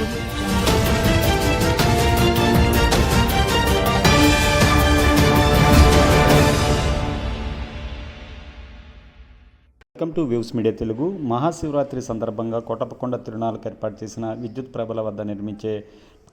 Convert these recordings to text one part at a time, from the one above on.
Welcome to views media Telugu. Mahashivratri సందర్భంగా కోటప్పకొండ తిరునాళ్ళకు ఏర్పాటు చేసిన విద్యుత్ ప్రభల వద్ద నిర్మించే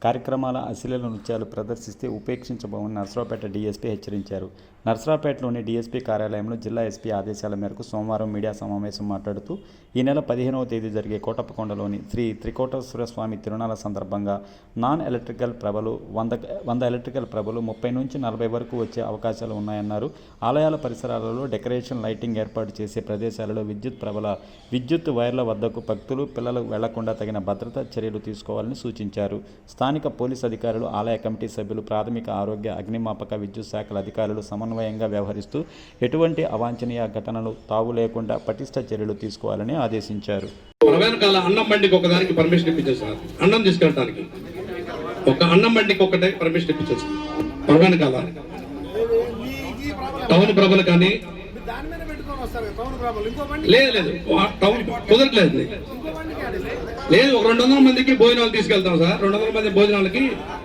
కార్యక్రమాల అశ్లీల నృత్యాలు ప్రదర్శిస్తే ఉపేక్షించబోమని నర్సరావుపేట డీఎస్పీ హెచ్చరించారు. నర్సరావుపేటలోని డీఎస్పీ కార్యాలయంలో జిల్లా ఎస్పీ ఆదేశాల మేరకు సోమవారం మీడియా సమావేశం మాట్లాడుతూ ఈ నెల పదిహేనవ తేదీ జరిగే కోటప్పకొండలోని శ్రీ త్రికోటేశ్వర స్వామి తిరునాళ్ళ సందర్భంగా నాన్ ఎలక్ట్రికల్ ప్రభలు వంద వంద ఎలక్ట్రికల్ ప్రభలు ముప్పై నుంచి నలభై వరకు వచ్చే అవకాశాలు ఉన్నాయన్నారు. ఆలయాల పరిసరాలలో డెకరేషన్ లైటింగ్ ఏర్పాటు చేసే ప్రదేశాలలో విద్యుత్ ప్రభల విద్యుత్ వైర్ల వద్దకు భక్తులు పిల్లలు వెళ్ళకుండా తగిన భద్రతా చర్యలు తీసుకోవాలని సూచించారు. స్థానిక పోలీస్ అధికారులు ఆలయ కమిటీ సభ్యులు ప్రాథమిక ఆరోగ్య అగ్నిమాపక విద్యుత్ శాఖల అధికారులు సమన్వయంగా వ్యవహరిస్తూ ఎటువంటి అవాంఛనీయ ఘటనలు తావు లేకుండా పటిష్ట చర్యలు తీసుకోవాలని ఆదేశించారు. అన్నం బండికి ఒకదానికి పర్మిషన్ ఇప్పించేసారు అన్నం తీసుకెళ్ళటానికి. ఒక అన్నం బండికి ఒకటే పర్మిషన్ ఇప్పించేసారు టౌన్ ప్రభలు కానీ దాని మీద పెట్టుకొని వస్తారు కదా, టౌన్ ప్రాబ్లం ఇంకో బండి లేదు లేదు. టౌన్ కుదరట్లేదు ఇది. ఇంకో బండికి ఆడి లేదు. ఒక రెండు వందల మందికి భోజనాలు తీసుకెళ్తాం సార్. రెండు వందల మంది భోజనాలకి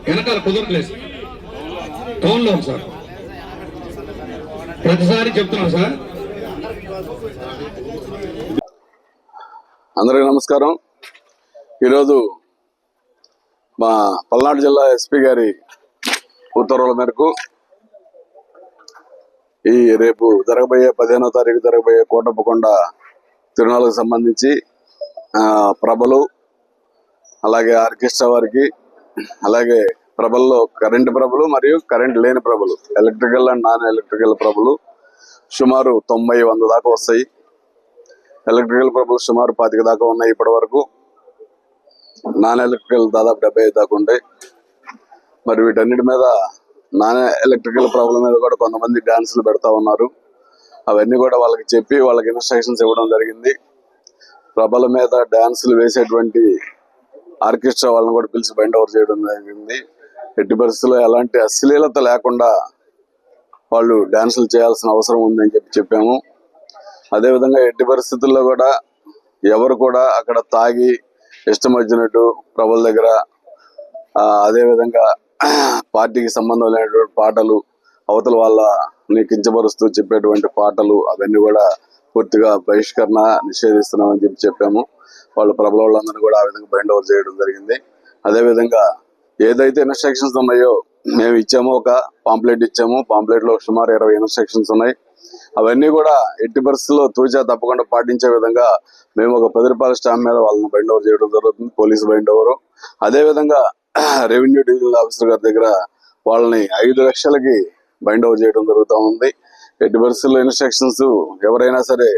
వెనకాల కుదరట్లేదు సార్ టౌన్లో సార్. ప్రతిసారి చెప్తున్నాం సార్. అందరికీ నమస్కారం. ఈరోజు మా పల్నాడు జిల్లా ఎస్పీ గారి ఉత్తర్వుల మేరకు ఈ రేపు జరగబోయే పదిహేనో తారీఖు జరగబోయే కోటప్పకొండ తిరునాళ్ళకు సంబంధించి ప్రభలు అలాగే ఆర్కెస్ట్రా వారికి అలాగే ప్రభల్లో కరెంట్ ప్రభలు మరియు కరెంట్ లేని ప్రభలు ఎలక్ట్రికల్ అండ్ నాన్ ఎలక్ట్రికల్ ప్రభలు సుమారు తొంభై వంద దాకా వస్తాయి. ఎలక్ట్రికల్ ప్రభలు సుమారు పాతిక దాకా ఉన్నాయి ఇప్పటి వరకు. నాన్ ఎలక్ట్రికల్ దాదాపు డెబ్బై ఐదు దాకా ఉంటాయి. మరి వీటన్నిటి మీద నాన్ ఎలక్ట్రికల్ ప్రాబ్లం మీద కూడా కొంతమంది డాన్సులు పెడతా ఉన్నారు. అవన్నీ కూడా వాళ్ళకి చెప్పి వాళ్ళకి ఇన్స్ట్రక్షన్స్ ఇవ్వడం జరిగింది. ప్రభల మీద డాన్సులు వేసేటువంటి ఆర్కెస్ట్రా వాళ్ళని కూడా పిలిచి బైండ్ ఓవర్ చేయడం జరిగింది. ఎట్టి పరిస్థితుల్లో ఎలాంటి అశ్లీలత లేకుండా వాళ్ళు డాన్సులు చేయాల్సిన అవసరం ఉందని చెప్పి చెప్పాము. అదేవిధంగా ఎట్టి పరిస్థితుల్లో కూడా ఎవరు కూడా అక్కడ తాగి ఇష్టం వచ్చినట్టు ప్రభుల దగ్గర అదేవిధంగా పార్టీకి సంబంధం లేనటువంటి పాటలు అవతల వాళ్ళని కించపరుస్తూ చెప్పేటువంటి పాటలు అవన్నీ కూడా పూర్తిగా బహిష్కరణ నిషేధిస్తున్నామని చెప్పి చెప్పాము. వాళ్ళు ప్రబల వాళ్ళందరూ కూడా ఆ విధంగా బైండ్ ఓవర్ చేయడం జరిగింది. అదేవిధంగా ఏదైతే ఇన్స్ట్రక్షన్స్ ఉన్నాయో మేము ఇచ్చామో ఒక పాంప్లెట్ ఇచ్చాము. పాంప్లెట్లో సుమారు ఇరవై ఇన్స్ట్రక్షన్స్ ఉన్నాయి. అవన్నీ కూడా ఎట్టి పరిస్థితుల్లో తూచా తప్పకుండా పాటించే విధంగా మేము ఒక పది రూపాయల స్టాంప్ మీద వాళ్ళని బైండ్ ఓవర్ చేయడం జరుగుతుంది. పోలీసు బైండ్ ఓవర్ అదే విధంగా రెవెన్యూ డివిజనల్ ఆఫీసర్ గారి దగ్గర వాళ్ళని ఐదు లక్షలకి బైండ్ ఓవర్ చేయడం జరుగుతూ ఉంది. ఎట్టి పరిస్థితుల్లో ఇన్స్ట్రక్షన్స్ ఎవరైనా సరే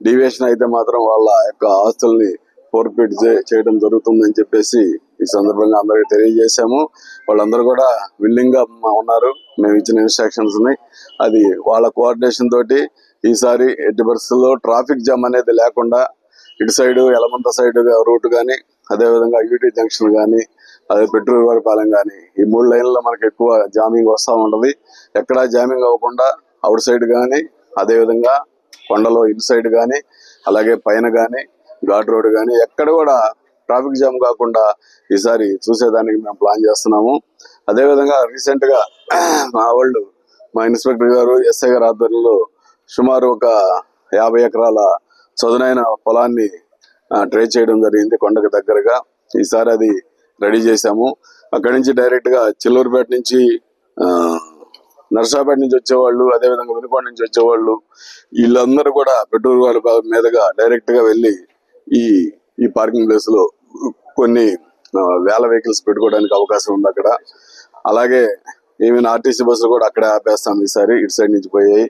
డివియేషన్ అయితే మాత్రం వాళ్ళ యొక్క ఆస్తుల్ని ఫోర్పీట్ చేయడం జరుగుతుందని చెప్పేసి ఈ సందర్భంగా అందరికీ తెలియజేశాము. వాళ్ళందరూ కూడా విల్లింగ్గా ఉన్నారు. మేము ఇచ్చిన ఇన్స్ట్రక్షన్స్ని. అది వాళ్ళ కోఆర్డినేషన్ తోటి ఈసారి ఎట్టి పరిస్థితుల్లో ట్రాఫిక్ జామ్ అనేది లేకుండా ఇటు సైడ్ ఎలమంత సైడ్ రూట్ కానీ అదేవిధంగా యూటీ జంక్షన్ కానీ అదే పెట్రోల్ వారిపాలెం కానీ ఈ మూడు లైన్లో మనకి ఎక్కువ జామింగ్ వస్తూ ఉంటది. ఎక్కడా జామింగ్ అవ్వకుండా అవుట్ సైడ్ కానీ అదేవిధంగా కొండలో ఇన్ సైడ్ కానీ అలాగే పైన కానీ ఘాట్ రోడ్ కానీ ఎక్కడ కూడా ట్రాఫిక్ జామ్ కాకుండా ఈసారి చూసేదానికి మేము ప్లాన్ చేస్తున్నాము. అదేవిధంగా రీసెంట్గా మా వాళ్ళు మా ఇన్స్పెక్టర్ గారు ఎస్ఐ గారు ఆధ్వర్యంలో సుమారు ఒక యాభై ఎకరాల చదునైన పొలాన్ని ట్రై చేయడం జరిగింది కొండకు దగ్గరగా. ఈసారి అది రెడీ చేశాము. అక్కడి నుంచి డైరెక్ట్గా చిల్లూరుపేట నుంచి ఆ, నర్సాపేట నుంచి వచ్చేవాళ్ళు అదేవిధంగా వినుకొండ నుంచి వచ్చేవాళ్ళు వీళ్ళందరూ కూడా పెట్రోల్ వాళ్ళ మీదుగా డైరెక్ట్గా వెళ్ళి ఈ ఈ పార్కింగ్ ప్లేస్లో కొన్ని వేల వెహికల్స్ పెట్టుకోవడానికి అవకాశం ఉంది అక్కడ. అలాగే ఈవెన్ ఆర్టీసీ బస్సులు కూడా అక్కడే ఆపేస్తాం ఈసారి ఇటు సైడ్ నుంచి పోయాయి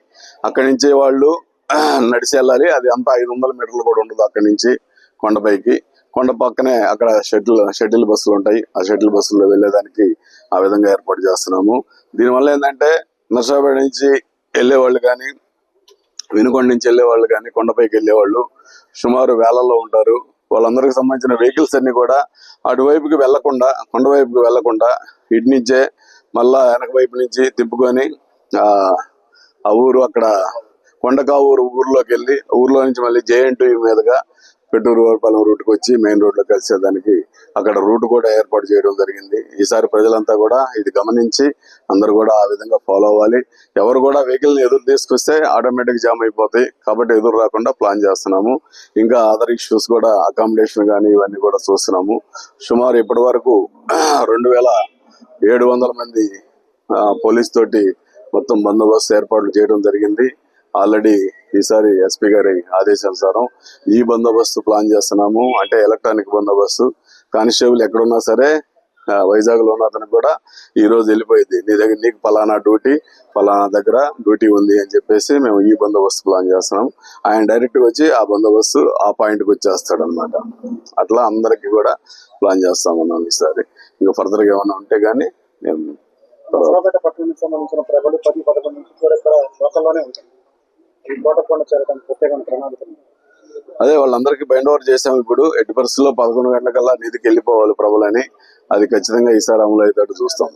అక్కడి నుంచి వాళ్ళు నడిచి వెళ్ళాలి. అది అంతా ఐదు వందల మీటర్లు కూడా ఉండదు అక్కడి నుంచి కొండపైకి. కొండ పక్కనే అక్కడ షటిల్ షటిల్ బస్సులు ఉంటాయి. ఆ షటిల్ బస్సుల్లో వెళ్ళేదానికి ఆ విధంగా ఏర్పాటు చేస్తున్నాము. దీనివల్ల ఏంటంటే నర్సాపేట నుంచి వెళ్ళేవాళ్ళు కానీ వినుకొండ నుంచి వెళ్ళేవాళ్ళు కానీ కొండపైకి వెళ్ళేవాళ్ళు సుమారు వేలల్లో ఉంటారు. వాళ్ళందరికి సంబంధించిన వెహికల్స్ అన్ని కూడా అటువైపుకి వెళ్ళకుండా కొండ వైపుకి వెళ్ళకుండా ఇటు నుంచే మళ్ళా వెనక వైపు నుంచి తిప్పుకొని ఆ ఆ ఊరు అక్కడ కొండకావూరు ఊర్లోకి వెళ్ళి ఊర్లో నుంచి మళ్ళీ జేఎన్టీ మీదుగా పెట్టూరు వరపాలెం రూట్కి వచ్చి మెయిన్ రోడ్లో కలిసేదానికి అక్కడ రూట్ కూడా ఏర్పాటు చేయడం జరిగింది. ఈసారి ప్రజలంతా కూడా ఇది గమనించి అందరు కూడా ఆ విధంగా ఫాలో అవ్వాలి. ఎవరు కూడా వెహికల్ ఎదురు తీసుకొస్తే ఆటోమేటిక్ జామ్ అయిపోతాయి కాబట్టి ఎదురు రాకుండా ప్లాన్ చేస్తున్నాము. ఇంకా అదర్ ఇష్యూస్ కూడా అకామిడేషన్ కానీ ఇవన్నీ కూడా చూస్తున్నాము. సుమారు ఇప్పటి వరకు రెండు వేల ఏడు వందల మంది ఆ, పోలీస్ తోటి మొత్తం బందోబస్తు ఏర్పాట్లు చేయడం జరిగింది. ఆల్రెడీ ఈసారి ఎస్పీ గారి ఆదేశానుసారం ఈ బందోబస్తు ప్లాన్ చేస్తున్నాము. అంటే ఎలక్ట్రానిక్ బందోబస్తు. కానిస్టేబుల్ ఎక్కడున్నా సరే వైజాగ్లో ఉన్న అతనికి కూడా ఈ రోజు వెళ్ళిపోయింది. నీ దగ్గర నీకు ఫలానా డ్యూటీ ఫలానా దగ్గర డ్యూటీ ఉంది అని చెప్పేసి మేము ఈ బందోబస్తు ప్లాన్ చేస్తున్నాం. ఆయన డైరెక్ట్ వచ్చి ఆ బందోబస్తు ఆ పాయింట్కి వచ్చేస్తాడు అనమాట అట్లా అందరికి కూడా ప్లాన్ చేస్తామన్నాం ఈసారి. ఇంకా ఫర్దర్గా ఏమైనా ఉంటే గానీ నేను సంబంధించిన ప్రజలు పది పదకొండు నుంచి కూడా ఇక్కడ లోకల్లోనే ఉంటాయి ఈ కోటకొండ చేరడానికి ప్రత్యేకమైన ప్రణాళిక అదే వాళ్ళందరికీ బైండ్ ఓవర్ చేసాం ఇప్పుడు. ఎట్టి పరిస్థితుల్లో పదకొండు గంటలకల్లా నిధికి వెళ్ళిపోవాలి ప్రభులని. అది ఖచ్చితంగా ఈసారి అమలు అయ్యేటట్టు చూస్తాం.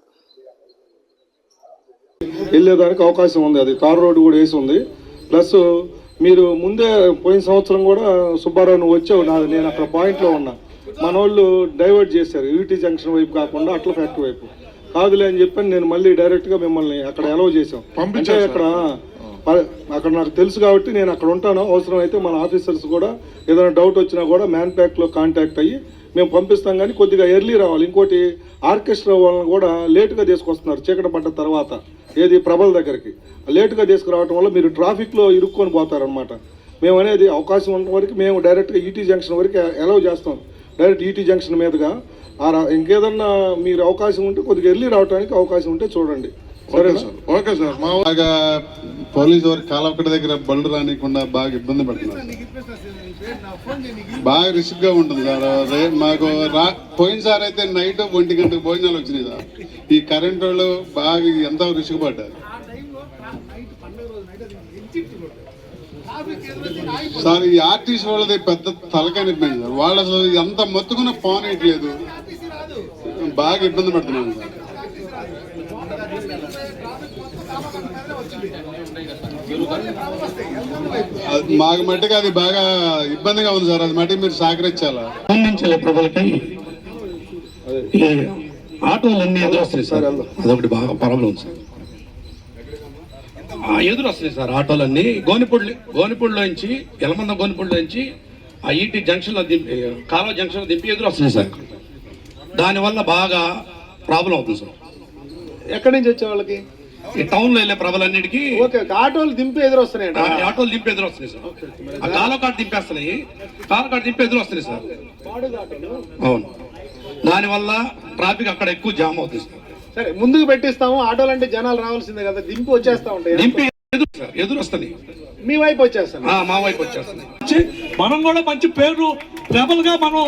వెళ్ళేదానికి అవకాశం ఉంది. అది తార్ రోడ్డు కూడా వేసి ఉంది. ప్లస్ మీరు ముందే పోయిన సంవత్సరం కూడా సుబ్బారావు నువ్వు వచ్చావు. నా నేను అక్కడ పాయింట్లో ఉన్నా. మన వాళ్ళు డైవర్ట్ చేశారు యూటీ జంక్షన్ వైపు కాకుండా అట్ల ఫ్యాక్టరీ వైపు. కాదులే అని చెప్పి నేను మళ్ళీ డైరెక్ట్గా మిమ్మల్ని అక్కడ అలౌ చేసాం అంటే అక్కడ అక్కడ నాకు తెలుసు కాబట్టి నేను అక్కడ ఉంటాను. అవసరం అయితే మన ఆఫీసర్స్ కూడా ఏదైనా డౌట్ వచ్చినా కూడా మ్యాన్ ప్యాక్లో కాంటాక్ట్ అయ్యి మేము పంపిస్తాం. కానీ కొద్దిగా ఎర్లీ రావాలి. ఇంకోటి ఆర్కెస్ట్రా వాళ్ళని కూడా లేటుగా తీసుకొస్తున్నారు. చీకటి పడ్డ తర్వాత. ఏది ప్రభల దగ్గరికి. లేటుగా తీసుకురావడం వల్ల మీరు ట్రాఫిక్లో ఇరుక్కొని పోతారనమాట మేము అనేది అవకాశం ఉన్న వరకు మేము డైరెక్ట్గా ఈటీ జంక్షన్ వరకు అలౌ చేస్తాం. డైరెక్ట్ ఈటీ జంక్షన్ మీదుగా. ఇంకేదన్నా మీరు అవకాశం ఉంటే కొద్దిగా ఎర్లీ రావడానికి అవకాశం ఉంటే చూడండి. సరేనా ఓకే సార్. మా బాగా పోలీసు వారి దగ్గర బళ్ళు రానికుండా బాగా ఇబ్బంది పడుతున్నారు. బాగా రిస్క్గా ఉంటుంది సార్. మాకు రా పోయినసారి అయితే నైట్ ఒంటి గంటకు భోజనాలు వచ్చినాయి సార్. ఈ కరెంట్ వాళ్ళు బాగా ఎంతో రిస్క్ పడ్డారు. సార్ ఈ ఆర్టీసీ వాళ్ళది పెద్ద తలకానిపోయింది సార్. వాళ్ళు అసలు ఎంత మొత్తుకున్న ఫోన్ ఇట్లేదు బాగా ఇబ్బంది పడుతున్నాను సార్. మాకు మట్టుకు అది బాగా ఇబ్బందిగా ఉంది సార్. అది మట్టుకు మీరు సహకరించాలా? స్పందించలే ప్రజలకి. ఈ ఆటోలన్నీ ఎదురు వస్తున్నాయి సార్. అదొకటి బాగా ప్రాబ్లం ఉంది సార్. ఎదురు వస్తున్నాయి సార్ ఆటోలన్నీ. గోనిపూడి గోనిపూడిలో నుంచి ఎలమంద గోనిపూడిలో నుంచి ఆ ఈటీ జంక్షన్లో దింపి కాలువ జంక్షన్లో దింపి ఎదురు వస్తున్నాయి సార్. దానివల్ల బాగా ప్రాబ్లం అవుతుంది సార్. ఎక్కడి నుంచి వచ్చే వాళ్ళకి? ఈ టౌన్లో వెళ్ళే ప్రభలన్నిటికీ ఓకే ఆటోలు దింపి ఎదురు వస్తున్నాయంట ఆ ఆటోలు దింపి ఎదురు వస్తున్నాయి సార్ ఆ కాలువ కాడ దింపేస్తున్నాయి. కాలువ కాడ దింపి ఎదురు వస్తున్నాయి సార్. అవును. దానివల్ల ట్రాఫిక్ అక్కడ ఎక్కువ జామ్ అవుతుంది సార్. సరే ముందుకు పెట్టిస్తాము. ఆటోలు అంటే జనాలు రావాల్సిందే కదా. దింపి వచ్చేస్తా ఉంటాయి. దింపి ఎదురు సార్ ఎదురు వస్తుంది మీ వైపు వచ్చేస్తాను. ఆ, మా వైపు వచ్చేస్తుంది. వచ్చి మనం కూడా మంచి పేరు రెబల్గా మనం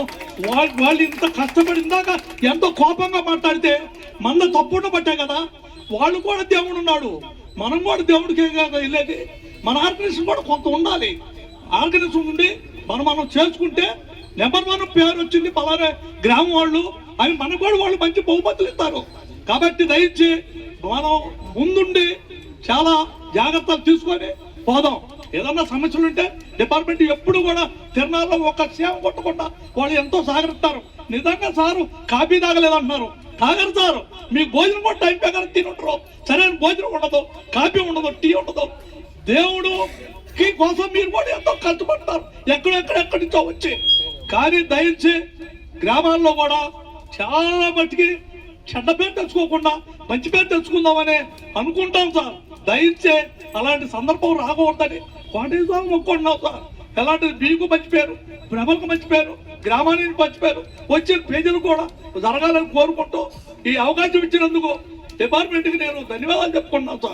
వాళ్ళు ఇంత కష్టపడిందాక ఎంతో కోపంగా మాట్లాడితే మన తప్పుండ పట్టే కదా. వాళ్ళు కూడా దేవుడు ఉన్నాడు. మనం కూడా దేవుడికే కదా వెళ్ళేది. మన ఆర్గనైజేషన్ కూడా కొంత ఉండాలి. ఆర్గనైజేషన్ ఉండి మనం మనం చేసుకుంటే నెంబర్ వన్ పేరు వచ్చింది పలానా గ్రామం వాళ్ళు. అవి మనకు కూడా వాళ్ళు మంచి బహుమతులు ఇస్తారు. కాబట్టి దయచి మనం ముందుండి చాలా జాగ్రత్తలు తీసుకొని పోదాం. ఏదన్నా సమస్యలు ఉంటే డిపార్ట్మెంట్ ఎప్పుడు కూడా తిరణాల్లో ఒక సేవ కొట్టకుండా వాళ్ళు ఎంతో సహకరిస్తారు. నిజంగా సారు కాఫీ తాగలేదంటున్నారు. తాగరు సారు. మీ భోజనం కూడా టైం ప్రకారం తినుంటారు సరైన భోజనం ఉండదు కాఫీ ఉండదు టీ ఉండదు. దేవుడు కోసం మీరు కూడా ఎంతో కష్టపడతారు ఎక్కడెక్కడెక్కడి నుంచో వచ్చి. కానీ దయచి గ్రామాల్లో కూడా చాలా మట్టికి చెడ్డ పేరు తెచ్చుకోకుండా మంచి పేరు తెచ్చుకుందామని అనుకుంటాం సార్. దయచే అలాంటి సందర్భం రాకూడదని కోటేశ్వరం మొక్కుంటున్నాం సార్. ఎలాంటి మీకు మంచి పేరు ప్రభలకు మంచి పేరు గ్రామానికి మంచి పేరు వచ్చిన ప్రజలు కూడా జరగాలని కోరుకుంటూ ఈ అవకాశం ఇచ్చినందుకు డిపార్ట్మెంట్కి నేను ధన్యవాదాలు చెప్పుకుంటున్నాను సార్.